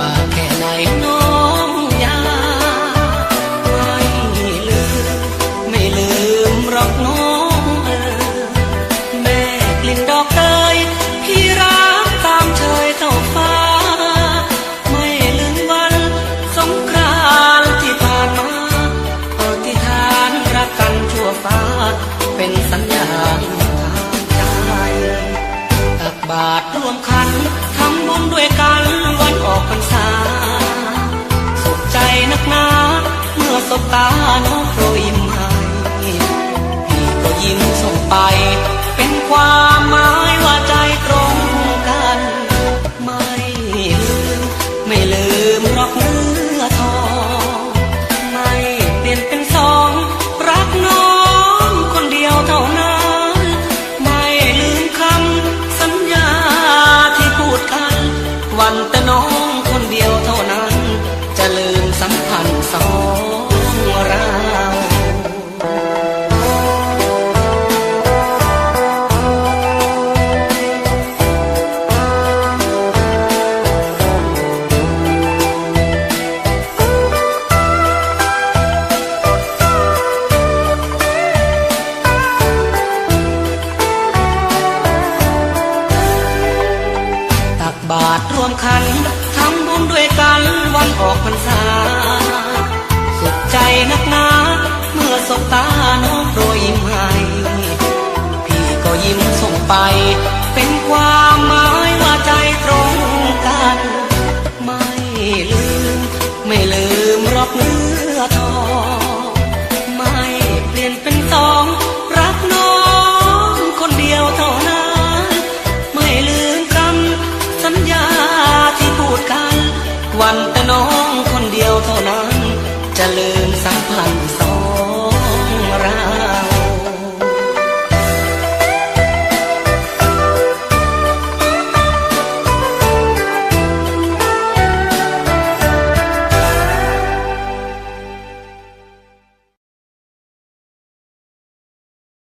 บากแค่ไหนน้องยาไม่ลืมไม่ลืมรอกน้องเออแม่กลิ่นดอกเอ้ยพี่รักตามเชยต่าฟ้า ไม่ลืมวันสงกราที่ผ่านมาปฏิหารรักกันทั่วฟ้า เป็นสัญญาทางใจตักบาตรวมคันทำบุญด้วยกัน ตาน้องโปรยยิ้มให้พี่ก็ยิ้มส่งไป เป็นความหมายว่าใจตรงกัน ไม่ลืม ไม่ลืมหรอกเนื้อทองไม่เปลี่ยนเป็นสอง รักน้องคนเดียวเท่านั้น ไม่ลืมคำสัญญาที่พูดกัน วันแต่น้อง รรวมขันทำบุญด้วยกันวันออกพรรษา สุขใจนักหนาเมื่อสบตาน้องโปรยยิ้มให้พี่ก็ยิ้มส่งไป เป็นความหมายว่าใจตรงกัน ไม่ลืม ไม่ลืมรอกเนื้ mantenó